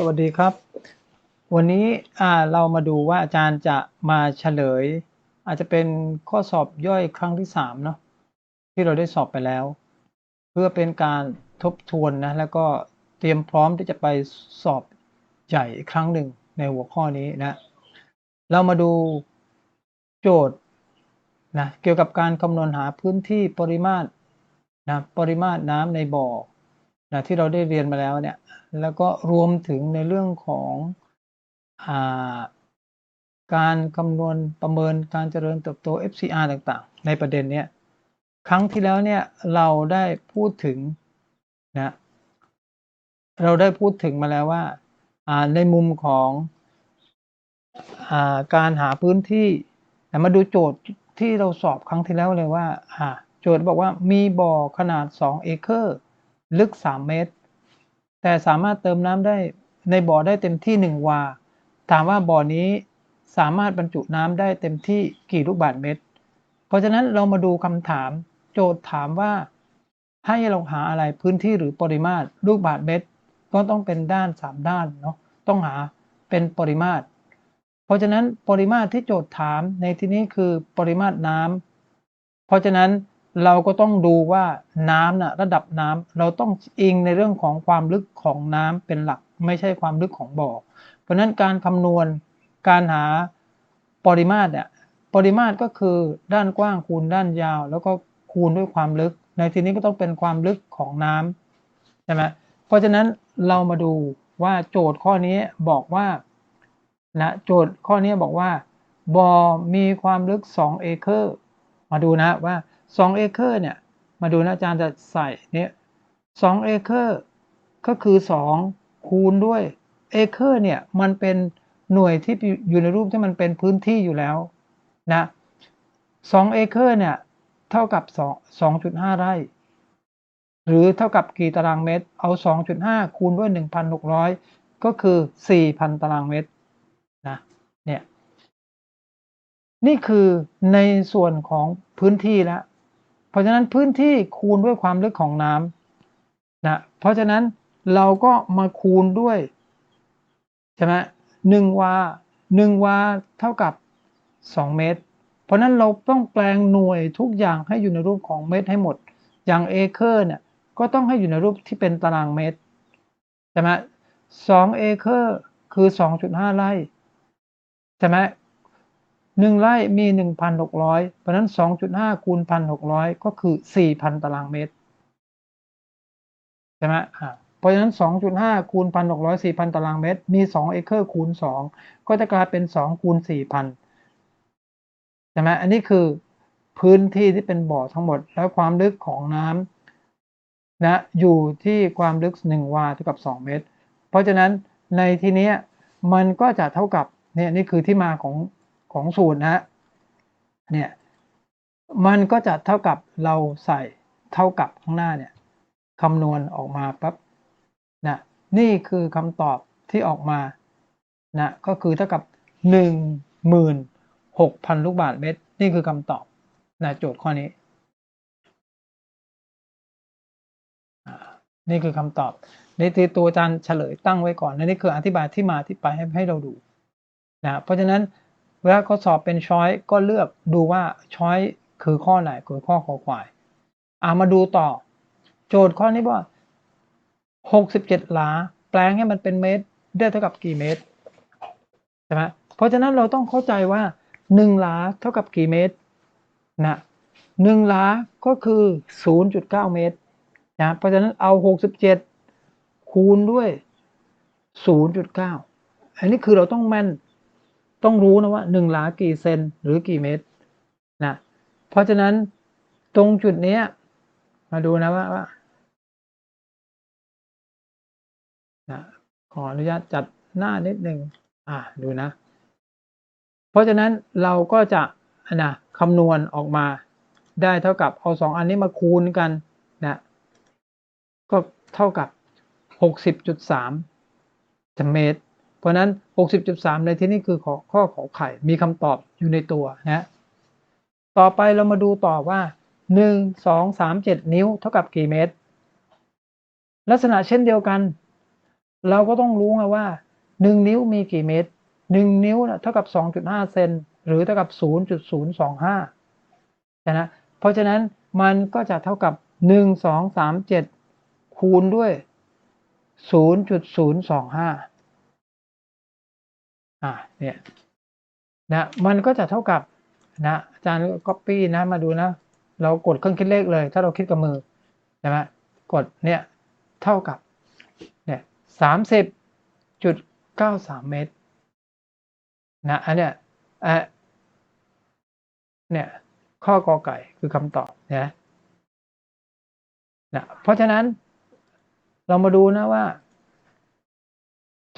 สวัสดีครับ วันนี้เรามาดูว่าอาจารย์จะมาเฉลย อาจจะเป็นข้อสอบย่อยครั้งที่สามเนาะที่เราได้สอบไปแล้ว เพื่อเป็นการทบทวนนะแล้วก็เตรียมพร้อมที่จะไปสอบใหญ่อีกครั้งหนึ่งในหัวข้อนี้นะ เรามาดูโจทย์นะเกี่ยวกับการคำนวณหาพื้นที่ปริมาตรนะปริมาตรน้ำในบ่อ นะที่เราได้เรียนมาแล้วเนี่ย แล้วก็รวมถึงในเรื่องของอาการคำนวณประเมินการเจริญเติบโต FCR ต่างๆ ในประเด็นเนี้ยครั้งที่แล้วเนี่ยเราได้พูดถึงนะเราได้พูดถึงมาแล้วว่าในมุมของอาการหาพื้นที่มาดูโจทย์ที่เราสอบครั้งที่แล้วเลยว่าโจทย์บอกว่ามีบ่อขนาด 2 เอเคอร์ ลึก 3 เมตร แต่สามารถเติมน้ำได้ในบ่อได้เต็มที่ 1 วา ถามว่าบ่อนี้สามารถบรรจุน้ำได้เต็มที่กี่ลูกบาศก์เมตร เพราะฉะนั้นเรามาดูคำถาม โจทย์ถามว่า ให้เราหาอะไรพื้นที่หรือปริมาตรลูกบาศก์เมตร ก็ต้องเป็นด้าน 3 ด้านเนาะต้องหาเป็นปริมาตร เพราะฉะนั้นปริมาตรที่โจทย์ถามในที่นี้คือปริมาตรน้ำเพราะฉะนั้น เราก็ต้องดูว่าน้ำนะระดับน้ำเราต้องอิงในเรื่องของความลึกของน้ำเป็นหลัก ไม่ใช่ความลึกของบ่อเพราะนั้นการคำนวณการหาปริมาตรเนี่ยปริมาตรก็คือด้านกว้างคูณด้านยาว แล้วก็คูณด้วยความลึก ในที่นี้ก็ต้องเป็นความลึกของน้ำใช่ไหมเพราะฉะนั้นเรามาดูว่าโจทย์ข้อนี้บอกว่านะโจทย์ข้อนี้บอกว่าบ่อมีความลึก 2 เอเคอร์ มาดูนะว่า 2เอเคอร์เนี่ย มาดูนะอาจารย์จะใส่เนี่ย2เอเคอร์ก็คือ2คูณด้วยเอเคอร์เนี่ยมันเป็นหน่วยที่อยู่ในรูปที่มันเป็นพื้นที่อยู่แล้วนะ2เอเคอร์เนี่ยเท่ากับ2 2.5ไร่ หรือเท่ากับกี่ตารางเมตร เอา2.5คูณด้วย1,600ก็คือ4,000ตารางเมตรนะเนี่ยนี่คือในส่วนของพื้นที่แล้ว ราะฉะนั้นพื้นที่คูณด้วยความลึกของน้ำนะเพราะฉะนั้นเราก็มาคูณด้วยใช่ไหมหนึ่งวาหนึ่งวาเท่ากับสองเมตร เพราะนั้นเราต้องแปลงหน่วยทุกอย่างให้อยู่ในรูปของเมตรให้หมด อย่างเอเคอร์เนี่ยก็ต้องให้อยู่ในรูปที่เป็นตารางเมตรใช่ไหมสองเอเคอร์คือสองจุดห้าไร่ใช่ไหม หนึ่งไร่มีหนึ่งพันหกร้อยเพราะนั้นสองจุดห้าคูณพันหกร้อยก็คือสี่พันตารางเมตรใช่ไหมอ่าเพราะฉะนั้นสองจุดห้าคูณพันหกร้อยสี่พันตารางเมตร มีสองเอเคอร์คูณสองก็จะกลายเป็นสองคูณสี่พันใช่ไหมอันนี้คือพื้นที่ที่เป็นบ่อทั้งหมด แล้วความลึกของน้ำนะอยู่ที่ความลึกหนึ่งวาเท่ากับสองเมตร เพราะฉะนั้นในที่นี้มันก็จะเท่ากับเนี่ยนี่คือที่มาของ ของสูตรนะเนี่ยมันก็จะเท่ากับเราใส่เท่ากับข้างหน้าเนี่ยคำนวณออกมาปั๊บนะนี่คือคำตอบที่ออกมานะก็คือเท่ากับ 1 6 0 0 0 ลูกบาศก์เมตร นี่คือคำตอบนะโจทย์ข้อนี้ นี่คือคำตอบนี่คือตัวอาจารย์เฉลยตั้งไว้ก่อนและนี่คืออธิบายที่มาที่ไปให้ให้เราดูนะเพราะฉะนั้น เวลาเขาสอบเป็นช้อยก็เลือกดูว่าช้อยคือข้อไหนคือข้อขอควายอ่ามาดูต่อ โจทย์ข้อนี้ว่าหกสิบเจ็ดหลา แปลงให้มันเป็นเมตร ได้เท่ากับกี่เมตรใช่ไหมเพราะฉะนั้นเราต้องเข้าใจว่าหนึ่งหลาเท่ากับกี่เมตรนะหนึ่งหลาก็คือศูนย์จุดเก้าเมตรนะเพราะฉะนั้นเอาหกสิบเจ็ดคูณด้วยศูนย์จุดเก้าอันนี้คือเราต้องแม่น ต้องรู้นะว่าหนึ่งหลากี่เซนหรือกี่เมตรนะเพราะฉะนั้นตรงจุดนี้มาดูนะว่าว่านะขออนุญาตจัดหน้านิดหนึ่งอ่าดูนะ เพราะฉะนั้นเราก็จะนะคำนวณออกมาได้เท่ากับเอาสองอันนี้มาคูณกันนะก็เท่ากับหกสิบจุดสามเมตร ราะนั้น 60.3 ในที่นี้คือขอข้อขอไข่มีคำตอบอยู่ในตัวนะต่อไปเรามาดูต่อว่า 1 2 3 7 นิ้วเท่ากับกี่เมตร ลักษณะเช่นเดียวกัน เราก็ต้องรู้ไงว่า 1 นิ้วมีกี่เมตร 1 นิ้วเท่ากับ 2.5 เซนหรือเท่ากับ 0.025นะเพราะฉะนั้นมันก็จะเท่ากับ 1 2 3 7 คูณด้วย 0.025 อ่าเนี่ยนะมันก็จะเท่ากับนะอาจารย์ก็ปี้นะมาดูนะ เรากดเครื่องคิดเลขเลย ถ้าเราคิดกับมือใช่ไหมกดเนี่ยเท่ากับเนี่ยสามสิบจุดเก้าสามเมตรนะอันเนี้ยอะเนี่ยข้อกอไก่คือคำตอบนะนะเพราะฉะนั้นเรามาดูนะว่า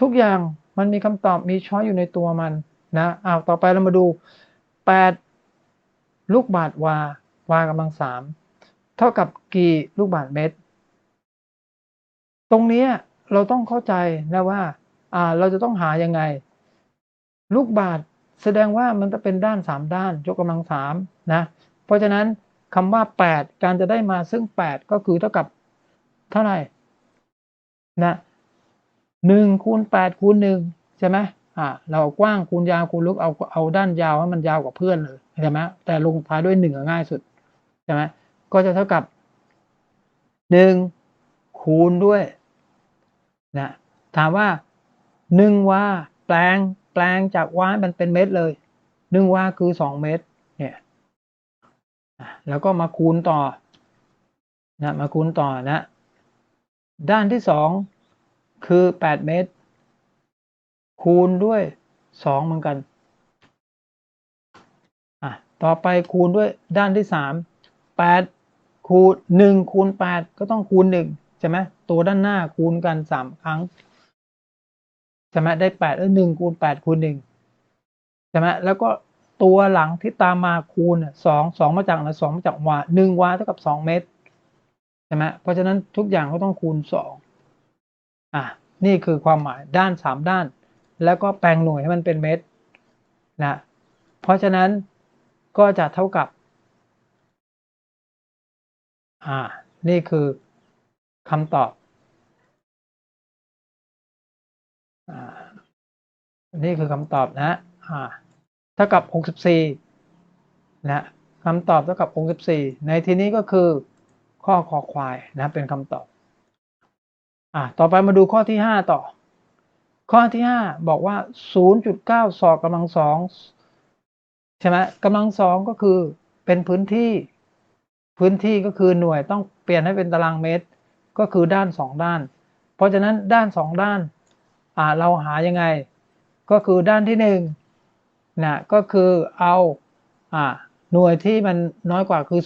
ทุกอย่าง มันมีคำตอบมีช้อยอยู่ในตัวมันนะอ้าวต่อไปเรามาดูแปดลูกบาทวา วากำลังสามเท่ากับกี่ลูกบาทเมตร ตรงนี้เราต้องเข้าใจนะว่าอ่าเราจะต้องหายังไง ลูกบาทแสดงว่ามันจะเป็นด้านสามด้านยกกำลังสามนะเพราะฉะนั้นคำว่าแปดการจะได้มาซึ่งแปดก็คือเท่ากับเท่าไหร่นะ หนึ่งคูณแปดคูณหนึ่งใช่ไหมอ่าเราเอากว้างคูณยาวคูณลึกเอาเอาด้านยาวให้มันยาวกว่าเพื่อนเลยใช่ไหมแต่ลงท้ายด้วยหนึ่งง่ายสุดใช่ไหมก็จะเท่ากับหนึ่งคูณด้วยนะถามว่าหนึ่งว่าแปลงแปลงจากวามันเป็นเมตรเลยหนึ่งว่าคือสองเมตรเนี่ยแล้วก็มาคูณต่อนะมาคูณต่อนะ ด้านที่สอง คือแปดเมตร คูณด้วยสองเหมือนกัน อะ ต่อไปคูณด้วยด้านที่สามแปดคูณหนึ่งคูณแปดก็ต้องคูณหนึ่งใช่ไหมตัวด้านหน้าคูณกันสามครั้ง ใช่ไหมได้แปดแล้วหนึ่งคูณแปดคูณหนึ่งใช่ไหมแล้วก็ตัวหลังที่ตามมาคูณสองสองมาจากไหนสองมาจากวาหนึ่งวาเท่ากับสองเมตรใช่ไหมเพราะฉะนั้นทุกอย่างก็ต้องคูณสอง อะนี่คือความหมายด้านสามด้าน แล้วก็แปลงหน่วยให้มันเป็นเมตรนะเพราะฉะนั้นก็จะเท่ากับอ่านี่คือคำตอบอ่านี่คือคำตอบนะอ่าเท่ากับ 64นะคำตอบเท่ากับ 64 ในที่นี้ก็คือข้อคอควายนะเป็นคำตอบ อ่าต่อไปมาดูข้อที่ 5 ต่อ ข้อที่ 5 บอกว่า 0.9 ศอกกำลังสองใช่ไหมกำลังสองก็คือเป็นพื้นที่ พื้นที่ก็คือหน่วยต้องเปลี่ยนให้เป็นตารางเมตร ก็คือด้านสองด้าน เพราะฉะนั้นด้านสองด้านอ่าเราหายังไง ก็คือด้านที่หนึ่งนะก็คือเอาอ่าหน่วยที่มันน้อยกว่าคือ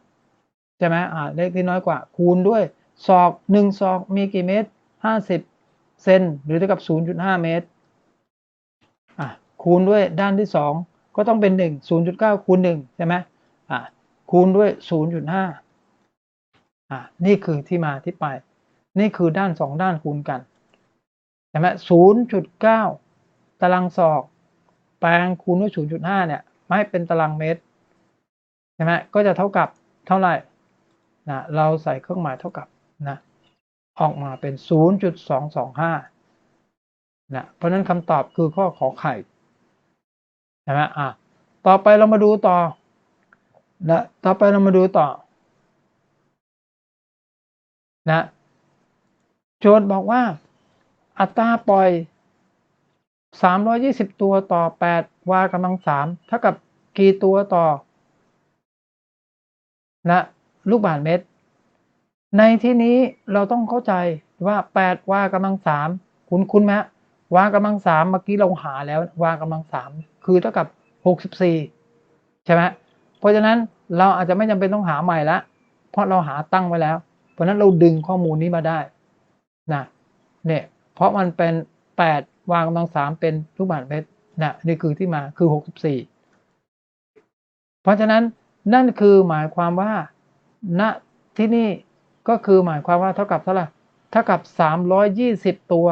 0.9 ใช่ไหมอ่าเลขที่น้อยกว่าคูณด้วย ศอกหนึ่งศอกมีกี่เมตร50เซนหรือเท่ากับ0.5เมตรอะคูณด้วยด้านที่สองก็ต้องเป็น1 0.9คูณ1ใช่ไหมอะคูณด้วย0.5อะนี่คือที่มาที่ไป นี่คือด้านสองด้านคูณกันใช่ไหม0.9ตารางศอก แปลงคูณด้วย0.5เนี่ยไม่เป็นตารางเมตรใช่ไหมก็จะเท่ากับเท่าไหร่นะเราใส่เครื่องหมายเท่ากับ นะออกมาเป็น 0.225นะเพราะนั้นคำตอบคือข้อขอไข่ใช่ไหมอะต่อไปเรามาดูต่อนะต่อไปเรามาดูต่อนะโจทย์บอกว่า อัตราปล่อย 320 ตัวต่อ 8 วากำลัง 3 เท่ากับกี่ตัวต่อนะลูกบาศก์เมตร ในที่นี้เราต้องเข้าใจว่า 8 วากำลัง3คุณคุณไหมวากำลัง3เมื่อกี้เราหาแล้ววากำลัง3คือเท่ากับ 64 ใช่ไหมเพราะฉะนั้นเราอาจจะไม่จำเป็นต้องหาใหม่ละเพราะเราหาตั้งไว้แล้ว เพราะนั้นเราดึงข้อมูลนี้มาได้นะเนี่ยเพราะมันเป็น 8 วางกำลัง3เป็นลูกบาศก์เมตรนะนี่คือที่มาคือ 64 เพราะฉะนั้นนั่นคือหมายความว่าณที่นี่ ก็คือหมายความว่าเท่ากับเท่าไหร่เท่ากับ 320 ตัว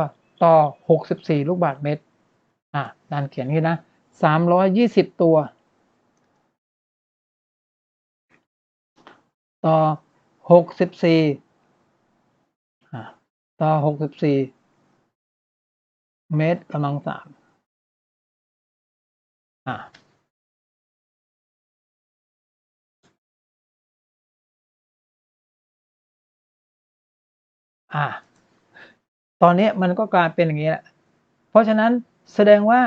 ต่อ 64 ลูกบาศก์เมตร อะนันเขียนนี้นะ 320 ตัว ต่อ 64อะต่อ 64 เมตรกำลังสามอ่า อ่า ตอนนี้มันก็กลายเป็นอย่างนี้แหละเพราะฉะนั้นแสดงว่า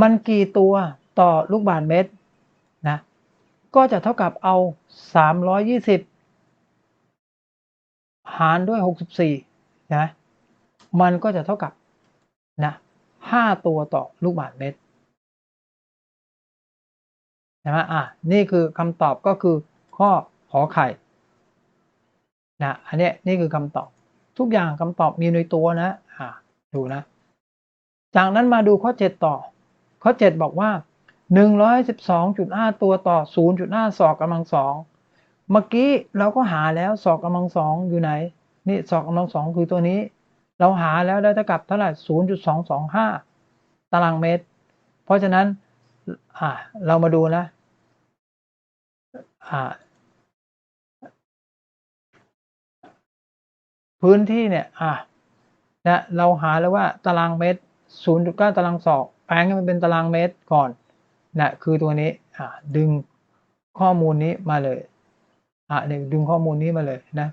มันกี่ตัวต่อลูกบาศก์เมตรนะก็จะเท่ากับเอา 320 หารด้วย 64นะมันก็จะเท่ากับนะ5ตัวต่อลูกบาศก์เมตรใช่ไหมอะนี่คือคำตอบก็คือข้อขอไข่นะอันนี้นี่คือคำตอบ ทุกอย่างคำตอบมีในตัวนะอ่าดูนะ จากนั้นมาดูข้อ 7 ต่อ ข้อ 7 บอกว่า 112.5 ตัวต่อ 0.5 ศอกกำลังสองเมื่อกี้เราก็หาแล้วศอกกำลังสองอยู่ไหน นี่ศอกกำลังสองคือตัวนี้ เราหาแล้วได้เท่ากับเท่าไหร่ 0.225 ตารางเมตร เพราะฉะนั้นอ่าเรามาดูนะ พื้นที่เนี่ยอะนะเราหาแล้วว่าตารางเมตร 0.9 ตารางศอกแปลงให้มันเป็นตารางเมตรก่อนนะคือตัวนี้อ่าดึงข้อมูลนี้มาเลยอะเนี่ยดึงข้อมูลนี้มาเลยนะ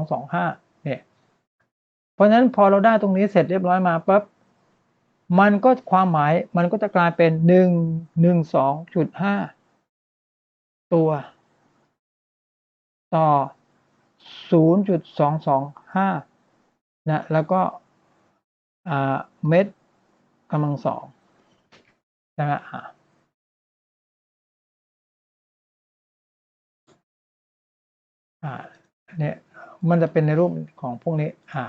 0.225 เนี่ย เพราะฉะนั้นพอเราได้ตรงนี้เสร็จเรียบร้อยมาปั๊บมันก็ความหมายมันก็จะกลายเป็น 112.5 ตัว ต่อ 0.225 นะ แล้วก็เมตรกำลังสองใช่ไหมอ่าอ่าเนี่ยมันจะเป็นในรูปของพวกนี้ อ่า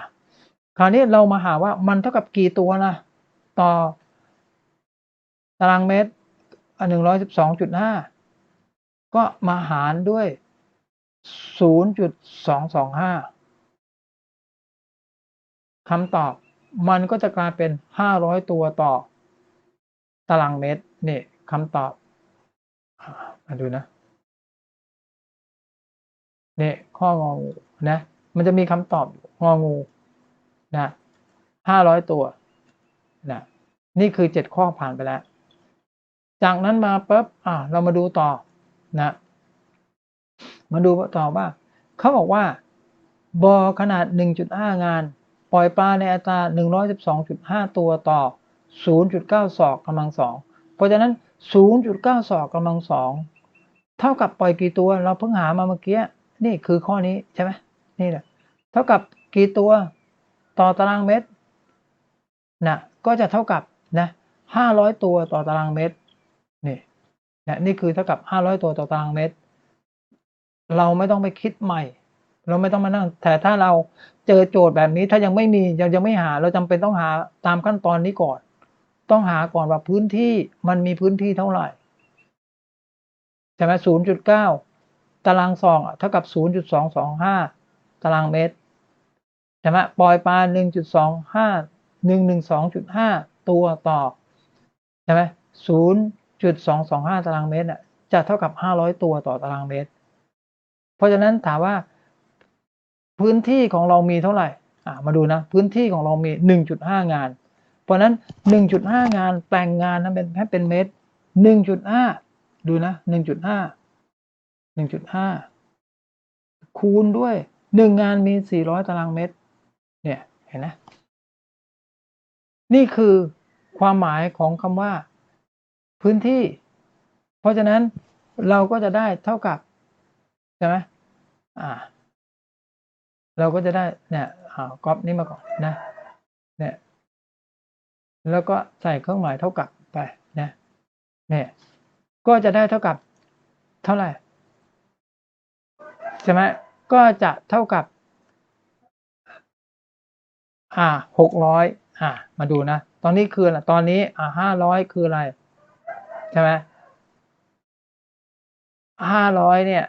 คราวนี้เรามาหาว่ามันเท่ากับกี่ตัวนะ ต่อ ตารางเมตรหนึ่งร้อยสิบสองจุดห้าก็มาหารด้วย 0.225คำตอบมันก็จะกลายเป็น500ตัวต่อ ตารางเมตรนี่คำตอบมาดูนะนี่ข้ององูนะมันจะมีคำตอบงองูนะ500ตัวนะนี่คือ7ข้อผ่านไปแล้ว จากนั้นมาปุ๊บอ่าเรามาดูต่อนะ มาดูต่อว่า เขาบอกว่าบอขนาด 1.5 งาน ปล่อยปลาในอัตรา 112.5 ตัวต่อ 0.9 ศอกกำลังสองเพราะฉะนั้น 0.9 ศอกกำลังสองเท่ากับปล่อยกี่ตัว เราเพิ่งหามาเมื่อกี้ นี่คือข้อนี้ใช่ไหมนี่แหละ เท่ากับกี่ตัวต่อตารางเมตรนะก็จะเท่ากับนะ500 ตัวต่อตารางเมตรนี่นะนี่คือเท่ากับ 500 ตัวต่อตารางเมตร เราไม่ต้องไปคิดใหม่ เราไม่ต้องมานั่งแต่ถ้าเราเจอโจทย์แบบนี้ถ้ายังไม่มียังยังไม่หา เราจำเป็นต้องหาตามขั้นตอนนี้ก่อน ต้องหาก่อนว่าพื้นที่มันมีพื้นที่เท่าไหร่ใช่ไหมศูนย์จุดเก้าตารางซองเท่ากับศูนย์จุดสองสองห้าตารางเมตรใช่ไหมปล่อยปลาหนึ่งจุดสองห้าหนึ่งหนึ่งสองจุดห้าตัวต่อใช่ไหมศูนย์จุดสองสองห้าตารางเมตรอะจะเท่ากับห้าร้อยตัวต่อตารางเมตร ราะฉะนั้นถามว่าพื้นที่ของเรามีเท่าไหร่มาดูนะ พื้นที่ของเรามีหนึ่งาน เพราะนั้นหนึ่งานแปลงงานนั้นเป็นให้เป็นเมตรหนึ่งจุดห้าดูนะหนึ่งจุดห้าหนึ่งจุดห้าคูณด้วยหนึ่งานมีสี่ร้อยตารางเมตร เนี่ย เห็นไหมนี่คือความหมายของคำว่า พื้นที่ เพราะฉะนั้นเราก็จะได้เท่ากับ ใช่ไหม อ่า เราก็จะได้เนี่ยอ่าก๊อปนี้มาก่อนนะเนี่ยแล้วก็ใส่เครื่องหมายเท่ากับไปนะเนี่ยก็จะได้เท่ากับเท่าไหร่ใช่ไหมก็จะเท่ากับ อ่าหกร้อยอ่า มาดูนะ ตอนนี้คืออะไรตอนนี้ อ่าห้าร้อยคืออะไร ใช่ไหมห้าร้อยเนี่ย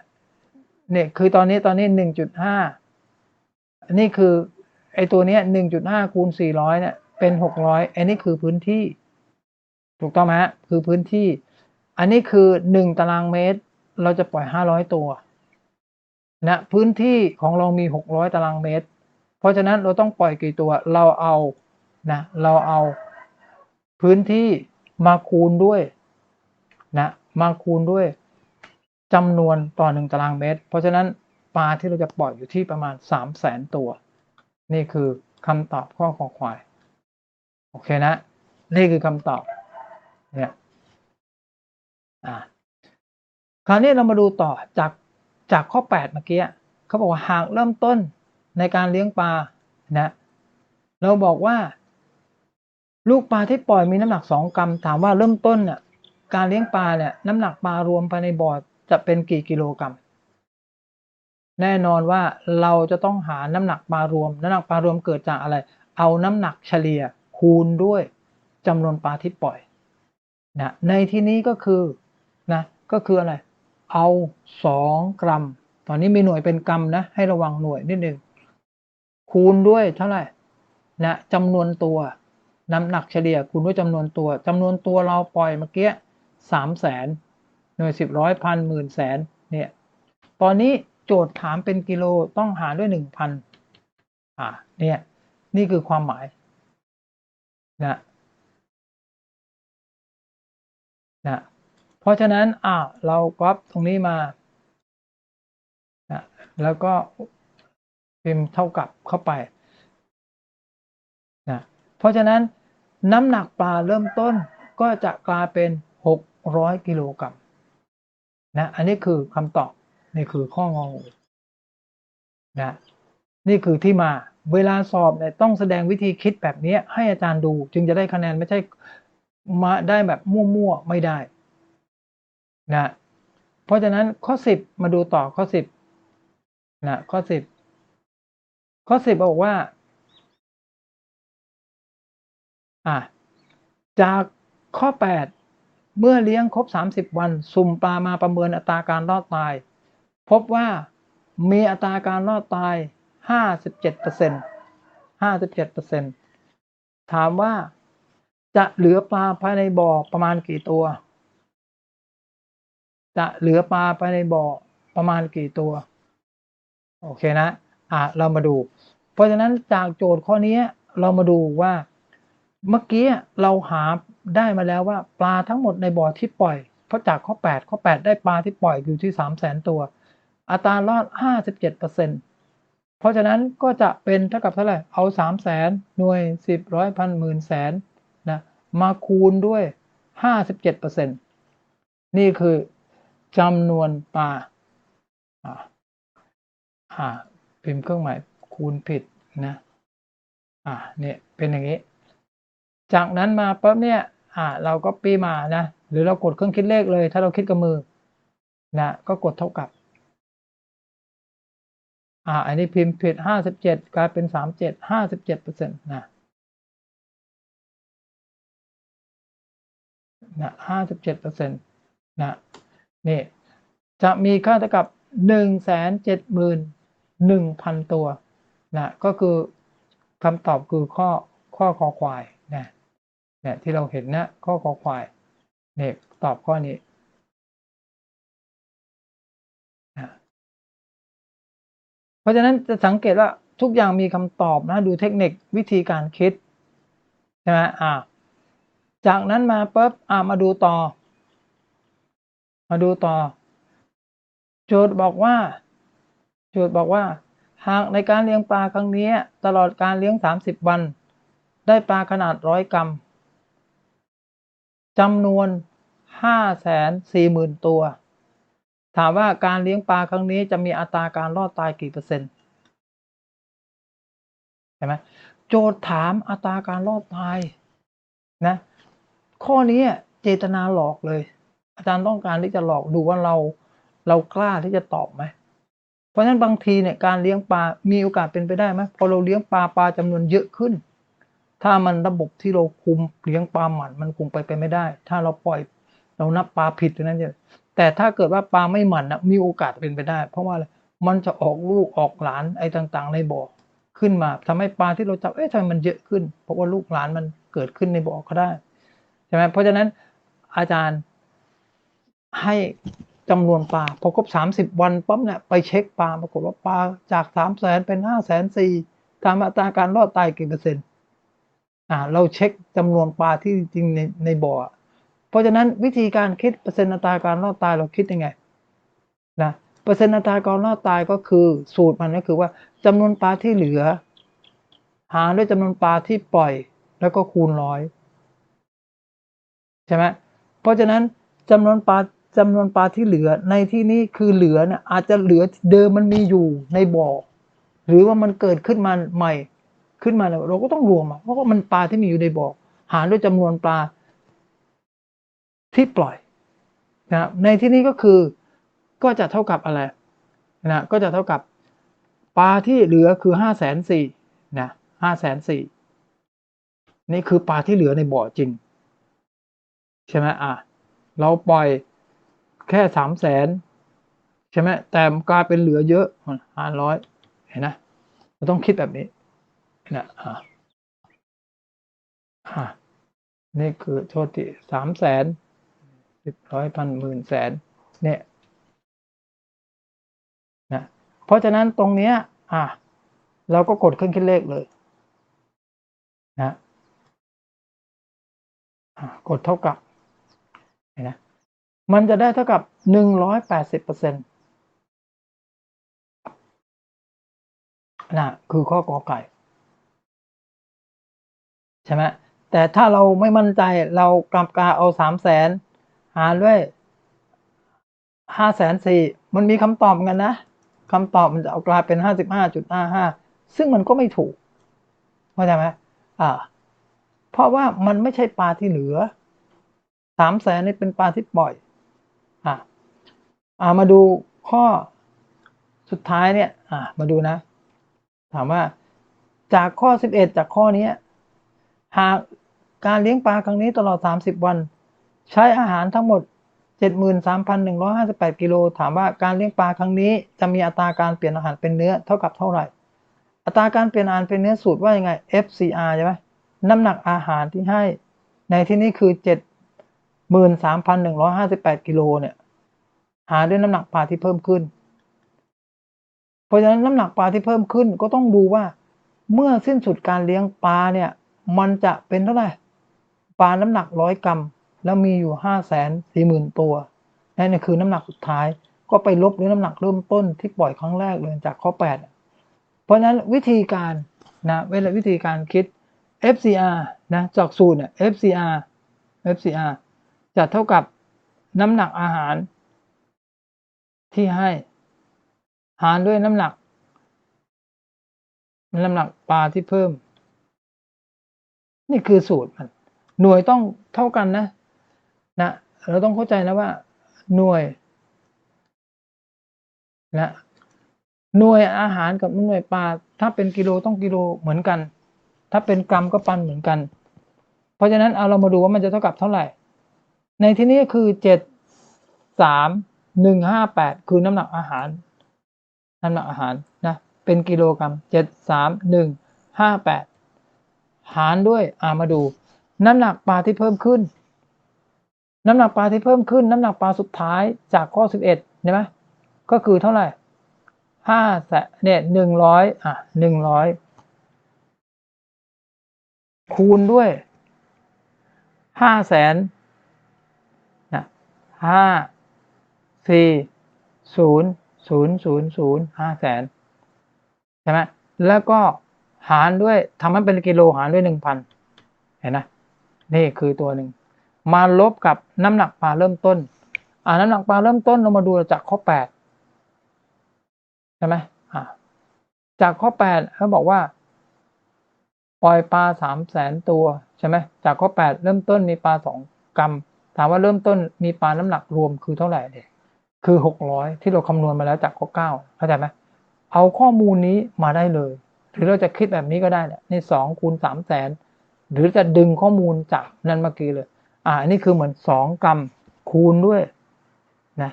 เนี่ยคือตอนนี้ตอนนี้หนึ่งจุดห้านี่คือไอตัวเนี้ยหนึ่งจุดห้าคูณสี่ร้อยเนี่ยเป็นหกร้อยอันนี้คือพื้นที่ ถูกต้องไหมฮะคือพื้นที่ อันนี้คือหนึ่งตารางเมตร เราจะปล่อยห้าร้อยตัวนะพื้นที่ของเรามีหกร้อยตารางเมตร เพราะฉะนั้นเราต้องปล่อยกี่ตัวเราเอานะเราเอาพื้นที่มาคูณด้วยนะมาคูณด้วย จำนวนต่อหนึ่งตารางเมตร เพราะฉะนั้นปลาที่เราจะปล่อยอยู่ที่ประมาณสามแสนตัว นี่คือคำตอบข้อขอควาย โอเคนะ นี่คือคำตอบ เนี่ย อ่า คราวนี้เรามาดูต่อจากจากข้อ 8 เมื่อกี้เขาบอกว่าหากเริ่มต้นในการเลี้ยงปลา นะ เราบอกว่า ลูกปลาที่ปล่อยมีน้ำหนัก 2 กรัม ถามว่าเริ่มต้นเนี่ยการเลี้ยงปลาเนี่ยน้ำหนักปลารวมภายในบ่อ จะเป็นกี่กิโลกรัม แน่นอนว่าเราจะต้องหาน้ำหนักปลารวม น้ำหนักปลารวมเกิดจากอะไร เอาน้ำหนักเฉลี่ยคูณด้วยจำนวนปลาที่ปล่อยนะในที่นี้ก็คือนะก็คืออะไร เอา 2 กรัม ตอนนี้มีหน่วยเป็นกรัมนะ ให้ระวังหน่วยนิดนึงคูณด้วยเท่าไหร่นะจำนวนตัวน้ำหนักเฉลี่ยคูณด้วยจำนวนตัวจำนวนตัวเราปล่อยเมื่อกี้สามแสน หน่วยสิบร้อยพันหมื่นแสนเนี่ยตอนนี้โจทย์ถามเป็นกิโลต้องหารด้วยหนึ่งพันอ่าเนี่ยนี่คือความหมายนะนะเพราะฉะนั้นอ่าเราก๊อปตรงนี้มานะแล้วก็พิมพ์เท่ากับเข้าไปนะเพราะฉะนั้นน้ำหนักปลาเริ่มต้นก็จะกลายเป็น 600 กิโลกรัม นะอันนี้คือคำตอบนี่คือข้ององูนะนี่คือที่มาเวลาสอบเนี่ยต้องแสดงวิธีคิดแบบนี้ให้อาจารย์ดู จึงจะได้คะแนนไม่ใช่มาได้แบบมั่วๆไม่ได้นะเพราะฉะนั้นข้อ 10 มาดูต่อข้อ 10นะข้อ 10 ข้อ 10 บอกว่าอะจากข้อ 8 เมื่อเลี้ยงครบ 30 วัน สุ่มปลามาประเมินอัตราการรอดตาย พบว่ามีอัตราการรอดตาย 57% 57%ถามว่าจะเหลือปลาภายในบ่อประมาณกี่ตัว จะเหลือปลาภายในบ่อประมาณกี่ตัว โอเคนะ อะ เรามาดู เพราะฉะนั้นจากโจทย์ข้อนี้เรามาดูว่า เมื่อกี้เราหาได้มาแล้วว่า ปลาทั้งหมดในบ่อที่ปล่อย เพราะจากข้อ 8 ข้อ 8 ได้ปลาที่ปล่อยอยู่ที่ 3 0 0แสนตัว อัตรารอด 57%เพราะฉะนั้นก็จะเป็นเท่ากับเท่าไหร่ เอา 3 0 0แสนหน่วย 10ร้อยพันหมื่นแสนนะมาคูณด้วย 57%นี่คือจำนวนปลาอ่าอ่าพิมพ์เครื่องหมายคูณผิดนะ อ่าเนี่ยเป็นอย่างนี้ จากนั้นมาปั๊บเนี่ยอ่าเราก็ปีมานะหรือเรากดเครื่องคิดเลขเลย ถ้าเราคิดกับมือนะก็กดเท่ากับอ่าอันนี้พิมพ์ผิดห้าสิบเจ็ดกลายเป็นสามเจ็ดห้าสิบเจ็ดเปอร์เซ็นต์นะนะห้าสิบเจ็ดเปอร์เซ็นต์นะนี่จะมีค่าเท่ากับหนึ่งแสนเจ็ดหมื่นหนึ่งพันตัวนะก็คือคำตอบคือข้อข้อคอควาย เนี่ยที่เราเห็นนะข้อคอควายเนี่ยตอบข้อนี้นะเพราะฉะนั้นจะสังเกตว่าทุกอย่างมีคำตอบนะดูเทคนิควิธีการคิดใช่ไหมอ่าจากนั้นมาปุ๊บอ่ามาดูต่อ มาดูต่อโจทย์บอกว่าโจทย์บอกว่าหากในการเลี้ยงปลาครั้งนี้ตลอดการเลี้ยง 30 วัน ได้ปลาขนาดร้อยกรัม จำนวน 540,000 ตัว ถามว่าการเลี้ยงปลาครั้งนี้จะมีอัตราการรอดตายกี่เปอร์เซ็นต์เห็นไหมโจทย์ถามอัตราการรอดตายนะข้อนี้เจตนาหลอกเลย อาจารย์ต้องการที่จะหลอกดูว่าเราเรากล้าที่จะตอบไหมเพราะฉะนั้นบางทีเนี่ยการเลี้ยงปลา มีโอกาสเป็นไปได้ไหมพอเราเลี้ยงปลาปลาจำนวนเยอะขึ้น ถ้ามันระบบที่เราคุมเลี้ยงปลาหมันมันคงไปไปไม่ได้ ถ้าเราปล่อยเรานับปลาผิดตรงนั้นจะแต่ถ้าเกิดว่าปลาไม่หมันนะมีโอกาสเป็นไปได้ เพราะว่าอะไรมันจะออกลูกออกหลานไอ้ต่างๆ ในบ่อขึ้นมาทำให้ปลาที่เราจับเอ๊ะทำไมมันเยอะขึ้น เพราะว่าลูกหลานมันเกิดขึ้นในบ่อก็ได้ใช่ไหมเพราะฉะนั้นอาจารย์ให้จำนวนปลาพอครบสามสิบวันปั๊บเนี่ยไปเช็คปลาปรากฏว่าปลาจากสามแสนเป็นห้าแสนสี่ตามอัตราการรอดตายกี่เปอร์เซ็นต์ อ่าเราเช็คจำนวนปลาที่จริงในในบ่อ เพราะฉะนั้นวิธีการคิดเปอร์เซ็นต์อัตราการรอดตายเราคิดยังไงนะเปอร์เซ็นต์อัตราการรอดตายก็คือสูตรมันก็คือว่าจำนวนปลาที่เหลือ หารด้วยจำนวนปลาที่ปล่อยแล้วก็คูณร้อยใช่ไหมเพราะฉะนั้นจำนวนปลาจำนวนปลาที่เหลือในที่นี้คือเหลือเนี่ยอาจจะเหลือเดิมมันมีอยู่ในบ่อ หรือว่ามันเกิดขึ้นมาใหม่ ขึ้นมาแล้วเราก็ต้องรวมอะเพราะว่ามันปลาที่มีอยู่ในบ่อหารด้วยจำนวนปลาที่ปล่อยนะในที่นี้ก็คือก็จะเท่ากับอะไรนะก็จะเท่ากับปลาที่เหลือคือห้าแสนสี่นะห้าแสนสี่นี่คือปลาที่เหลือในบ่อจริง ใช่ไหมอะเราปล่อยแค่สามแสนใช่ไหมแต่กลายเป็นเหลือเยอะห้าร้อยเห็นนะเราต้องคิดแบบนี้ นะอะอะนี่คือโทษที่สามแสนสิบร้อยพันหมื่นแสนเนี่ยนะเพราะฉะนั้นตรงเนี้ยอะเราก็กดเครื่องคิดเลขเลยนะกดเท่ากับเห็นไหมมันจะได้เท่ากับหนึ่งร้อยแปดสิบเปอร์เซ็นต์นะคือข้อกอไก่ ใช่ไหมแต่ถ้าเราไม่มั่นใจเรากำกาเอาสามแสนหารด้วยห้าแสนสี่มันมีคำตอบกันนะคำตอบมันจะเอากลายเป็นห้าสิบห้าจุดห้าห้าซึ่งมันก็ไม่ถูกเข้าใจไหมอ่า เพราะว่ามันไม่ใช่ปลาที่เหลือสามแสนนี่เป็นปลาที่ปล่อย อ่าอ่ามาดูข้อสุดท้ายเนี่ย อ่ามาดูนะ ถามว่าจากข้อสิบเอ็ดจากข้อนี้ หากการเลี้ยงปลาครั้งนี้ตลอดสามสิบวัน ใช้อาหารทั้งหมดเจ็ดหมื่นสามพันหนึ่งร้อยห้าสิบแปดกิโล ถามว่าการเลี้ยงปลาครั้งนี้จะมีอัตราการเปลี่ยนอาหารเป็นเนื้อเท่ากับเท่าไหร่ อัตราการเปลี่ยนอาหารเป็นเนื้อสูตรว่ายังไง FCR ใช่ไหมน้ำหนักอาหารที่ให้ ในที่นี้คือเจ็ดหมื่นสามพันหนึ่งร้อยห้าสิบแปดกิโลเนี่ยหาด้วยน้ำหนักปลาที่เพิ่มขึ้น เพราะฉะนั้นน้ำหนักปลาที่เพิ่มขึ้นก็ต้องดูว่า เมื่อสิ้นสุดการเลี้ยงปลาเนี่ย มันจะเป็นเท่าไหร่ปลาน้ำหนักร้อยกรัม แล้วมีอยู่ห้าแสนสี่หมื่นตัวนั่นคือน้ำหนักสุดท้าย ก็ไปลบด้วยน้ำหนักเริ่มต้นที่ปล่อยครั้งแรกเลยจากข้อแปดเพราะฉะนั้นวิธีการนะเวลาวิธีการคิด FCR นะจากสูตรเนี่ย FCR FCR จะเท่ากับน้ำหนักอาหารที่ให้ หารด้วยน้ำหนัก น้ำหนักปลาที่เพิ่ม นี่คือสูตรมันหน่วยต้องเท่ากันนะนะเราต้องเข้าใจนะว่า หน่วยนะหน่วยอาหารกับหน่วยปลาถ้าเป็นกิโลต้องกิโลเหมือนกัน ถ้าเป็นกรัมก็ปันเหมือนกัน เพราะฉะนั้นเอาเรามาดูว่ามันจะเท่ากับเท่าไหร่ ในที่นี้คือเจ็ดสามหนึ่งห้าแปดคือน้ำหนักอาหาร น้ำหนักอาหารนะเป็นกิโลกรัมเจ็ดสามหนึ่งห้าแปด หารด้วยอามาดู น้ำหนักปลาที่เพิ่มขึ้น น้ำหนักปลาที่เพิ่มขึ้น น้ำหนักปลาสุดท้ายจากข้อสิบเอ็ดใช่ไหมก็คือเท่าไหร่ห้าแสนเนี่ยหนึ่งร้อยอะหนึ่งร้อยคูณด้วยห้าแสนนะห้าสี่ศูนย์ศูนย์ศูนย์ศูนย์ห้าแสนใช่ไหมแล้วก็ หารด้วยทำให้เป็นกิโลหารด้วยหนึ่งพันเห็นนะนี่คือตัวหนึ่งมาลบกับน้ำหนักปลาเริ่มต้น อ่าน้ำหนักปลาเริ่มต้นเรามาดูจากข้อแปดใช่ไหมอ่าจากข้อแปดเขาบอกว่า ปล่อยปลาสามแสนตัวใช่ไหมจากข้อแปดเริ่มต้นมีปลาสองกรัมถามว่าเริ่มต้นมีปลาน้ำหนักรวมคือเท่าไหร่เด็กคือหกร้อยที่เราคำนวณมาแล้วจากข้อเก้าเข้าใจไหมเอาข้อมูลนี้มาได้เลย หรือเราจะคิดแบบนี้ก็ได้เนี่ยนี่สองคูณสามแสนหรือจะดึงข้อมูลจากนั้นเมื่อกี้เลย อ่า นี่คือเหมือนสองกรัมคูณด้วยนะ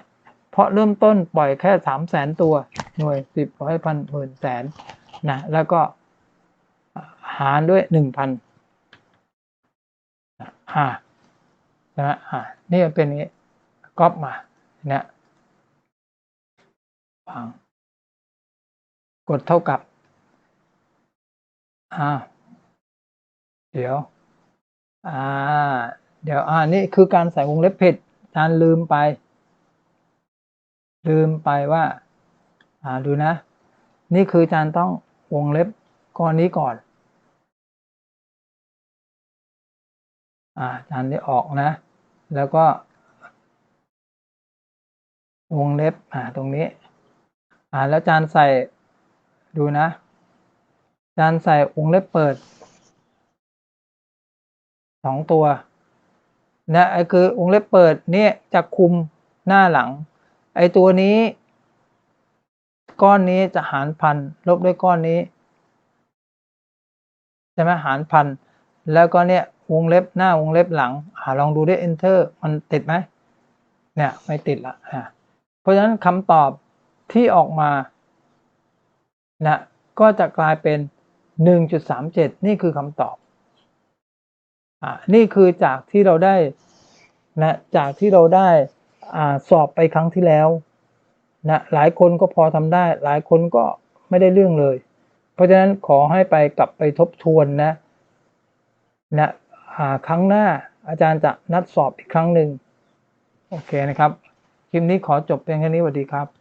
เพราะเริ่มต้นปล่อยแค่สามแสนตัวหน่วยสิบร้อยพันหมื่นแสนนะแล้วก็หารด้วยหนึ่งพันอ่านะอ่านี่เป็นนี้ก๊อปมาเนี่ยฟังกดเท่ากับ อ่าเดี๋ยว อ่า เดี๋ยว อ่า นี่คือการใส่วงเล็บผิดอาจารย์ลืมไป ลืมไปว่า อ่า ดูนะ นี่คืออาจารย์ต้องวงเล็บก้อนนี้ก่อน อ่าอาจารย์ได้ออกนะ แล้วก็ วงเล็บ อ่า ตรงนี้ อ่า แล้วอาจารย์ใส่ ดูนะ อาจารใส่วงเล็บเปิดสองตัวนะไอ้คือวงเล็บเปิดเนี่ยจะคุมหน้าหลัง ไอ้ตัวนี้ ก้อนนี้จะหารพันลบด้วยก้อนนี้ใช่ไหมหารพันแล้วก็เนี่ยวงเล็บหน้าวงเล็บหลังอ่าลองดูด้วย enter มันติดไหมเนี่ยไม่ติดละอ่าเพราะฉะนั้นคำตอบที่ออกมานะก็จะกลายเป็น 1.37 นี่คือคำตอบอ่านี่คือจากที่เราได้นะจากที่เราได้อ่าสอบไปครั้งที่แล้วนะหลายคนก็พอทำได้ หลายคนก็ไม่ได้เรื่องเลย เพราะฉะนั้นขอให้ไปกลับไปทบทวนนะนะอ่าครั้งหน้าอาจารย์จะนัดสอบอีกครั้งหนึ่งโอเคนะครับ คลิปนี้ขอจบเพียงแค่นี้สวัสดีครับ